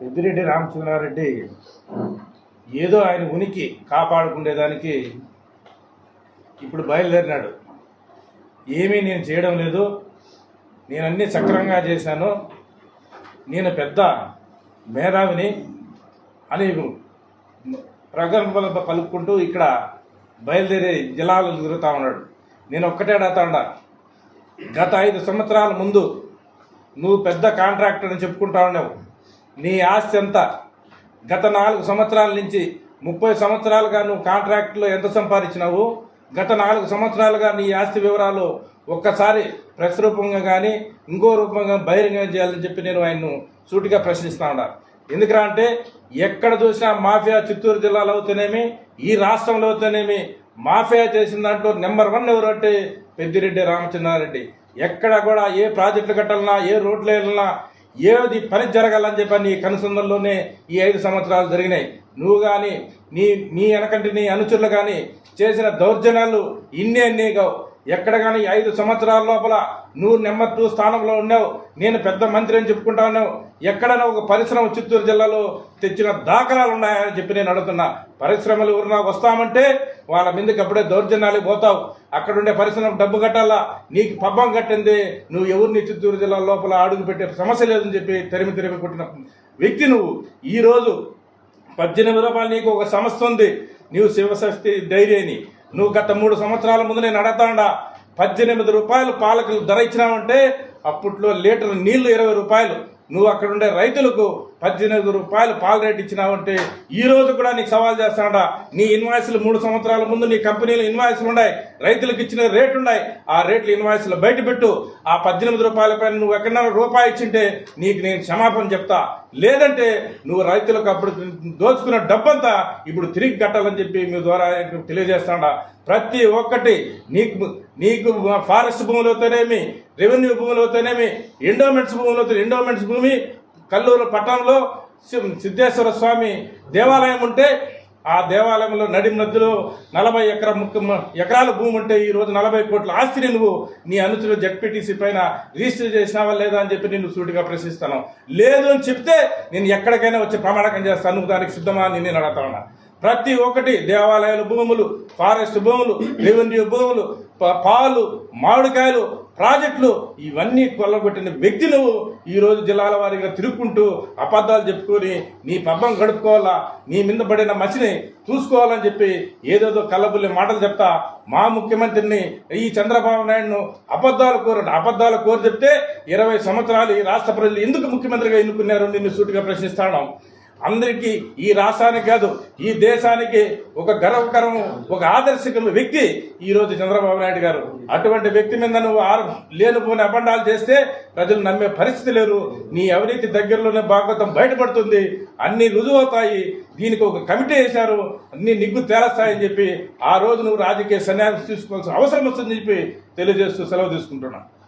పెద్దిరెడ్డి రామచంద్రారెడ్డి ఏదో ఆయన ఉనికి కాపాడుకునేదానికి ఇప్పుడు బయలుదేరినాడు. ఏమీ నేను చేయడం లేదు. నేను అన్నీ సక్రమంగా చేశాను. నేను పెద్ద మేధావిని అని ప్రగల్భాలు పలుకుంటూ ఇక్కడ బయలుదేరి జిల్లాలు తిరుగుతూ ఉన్నాడు. నేను ఒక్కటే అడుగుతా గత ఐదు సంవత్సరాల ముందు నువ్వు పెద్ద కాంట్రాక్టర్ అని చెప్పుకుంటా ఉన్నావు. నీ ఆస్తి ఎంత? గత నాలుగు సంవత్సరాల నుంచి ముప్పై సంవత్సరాలుగా నువ్వు కాంట్రాక్ట్లో ఎంత సంపాదించినావు? గత నాలుగు సంవత్సరాలుగా నీ ఆస్తి వివరాలు ఒక్కసారి ప్రెస్ రూపంగా కానీ ఇంకో రూపంగా బహిరంగం చేయాలని చెప్పి నేను ఆయన్ను సూటిగా ప్రశ్నిస్తా ఉన్నా. ఎందుకురా అంటే ఎక్కడ చూసినా మాఫియా చిత్తూరు జిల్లాలో అవుతేనేమి ఈ రాష్ట్రంలో అవుతేనేమి మాఫియా చేసిన దాంట్లో నెంబర్ వన్ ఎవరంటే పెద్దిరెడ్డి రామచంద్రారెడ్డి. ఎక్కడ కూడా ఏ ప్రాజెక్టులు కట్టాలన్నా ఏ రోడ్లు వెళ్ళినా ఏది పని జరగాలని చెప్పి నీ కనుసంధంలోనే ఈ ఐదు సంవత్సరాలు జరిగినాయి. నువ్వు కానీ నీ నీ వెనకంటి నీ అనుచరులు కానీ చేసిన దౌర్జన్యాలు ఇన్నే నీగవు ఎక్కడ కానీ ఐదు సంవత్సరాల లోపల నువ్వు నెంబర్ టూ స్థానంలో ఉన్నావు. నేను పెద్ద మంత్రి అని చెప్పుకుంటా ఉన్నావు. ఎక్కడైనా ఒక పరిశ్రమ చిత్తూరు జిల్లాలో తెచ్చిన దాఖలాలు ఉన్నాయని చెప్పి నేను అడుగుతున్నా. పరిశ్రమలు ఎవరన్నా వస్తామంటే వాళ్ళ మీదకి అప్పుడే దౌర్జన్యాలకు పోతావు. అక్కడుండే పరిశ్రమ డబ్బు కట్టాలా? నీకు పబ్బం కట్టింది నువ్వు ఎవరిని చిత్తూరు జిల్లా లోపల అడుగు పెట్టే సమస్య లేదని చెప్పి తెరిమి తెరిమి కొట్టిన వ్యక్తి నువ్వు. ఈరోజు పద్దెనిమిది రూపాయలు నీకు ఒక సంస్థ ఉంది. నీవు శివశక్తి ధైర్యని నువ్వు గత మూడు సంవత్సరాల ముందు నేను అడతాడా పద్దెనిమిది రూపాయలు పాలకు ధర ఇచ్చినావంటే అప్పట్లో లీటర్ నీళ్ళు ఇరవై రూపాయలు. నువ్వు అక్కడ ఉండే రైతులకు పద్దెనిమిది రూపాయలు పాల రేట్ ఇచ్చినావంటే ఈ రోజు కూడా నీకు సవాల్ చేస్తాడా. నీ ఇన్వాయిస్లు మూడు సంవత్సరాల ముందు నీ కంపెనీలు ఇన్వాయిస్లు ఉన్నాయి రైతులకు ఇచ్చిన రేటు ఉన్నాయి. ఆ రేట్లు ఇన్వాయిస్లు బయటపెట్టు. ఆ పద్దెనిమిది రూపాయల పైన నువ్వు ఎక్కడన్నా రూపాయి ఇచ్చింటే నీకు నేను క్షమాపణ చెప్తా. లేదంటే నువ్వు రైతులకు అప్పుడు దోచుకున్న డబ్బంతా ఇప్పుడు తిరిగి కట్టాలని చెప్పి మీ ద్వారా తెలియజేస్తాడా. ప్రతి ఒక్కటి నీకు నీకు ఫారెస్ట్ భూములతోనేమి రెవెన్యూ భూములతోనేమి ఎండోమెంట్స్ భూములతో ఎండోమెంట్స్ భూమి కల్లూరు పట్టణంలో సి- సిద్ధేశ్వర స్వామి దేవాలయం ఉంటే ఆ దేవాలయంలో నడి నదిలో నలభై ఎకరా ముక్క ఎకరాల భూమి ఉంటే ఈ రోజు నలభై కోట్ల ఆస్తిని నువ్వు నీ అనుచులు జడ్పీటీసీ పైన రిజిస్టర్ చేసినావా లేదా అని చెప్పి నేను సూటిగా ప్రశ్నిస్తాను. లేదు అని చెప్తే నేను ఎక్కడికైనా వచ్చి ప్రమాణకం చేస్తాను నువ్వు దానికి సిద్ధమా అని నేను అడుగుతా ఉన్నా. ప్రతి ఒక్కటి దేవాలయాల భూములు ఫారెస్ట్ భూములు రెవెన్యూ భూములు ప- పాలు మామిడికాయలు ప్రాజెక్టులు ఇవన్నీ కొల్లగొట్టిన వ్యక్తి నువ్వు ఈ రోజు జిల్లాల వారీగా తిరుక్కుంటూ అబద్ధాలు చెప్పుకొని నీ పబ్బం గడుపుకోవాలా నీ మీద పడిన మసిని చూసుకోవాలని చెప్పి ఏదేదో కళ్ళబుల్లి మాటలు చెప్తా మా ముఖ్యమంత్రిని ఈ చంద్రబాబు నాయుడును అబద్ధాలు కోరు అబద్ధాలు కోరి చెప్తే ఇరవై సంవత్సరాలు ఈ రాష్ట్ర ప్రజలు ఎందుకు ముఖ్యమంత్రిగా ఎన్నుకున్నారు నిన్ను సూటిగా ప్రశ్నిస్తాను అందరికీ ఈ రాష్ట్రానికి కాదు ఈ దేశానికి ఒక గర్వకరం ఒక ఆదర్శకం వ్యక్తి ఈరోజు చంద్రబాబు నాయుడు గారు. అటువంటి వ్యక్తి మీద నువ్వు ఆరు లేనిపోని అబండాలు చేస్తే ప్రజలు నమ్మే పరిస్థితి లేరు. నీ అవినీతి దగ్గరలోనే భాగవతం బయటపడుతుంది. అన్ని రుజువవుతాయి. దీనికి ఒక కమిటీ వేశారు. అన్ని నిగ్గు తేలస్తాయని చెప్పి ఆ రోజు నువ్వు రాజకీయ సన్యాసం తీసుకోవాల్సిన అవసరం వస్తుందని చెప్పి తెలియజేస్తూ సెలవు తీసుకుంటున్నాను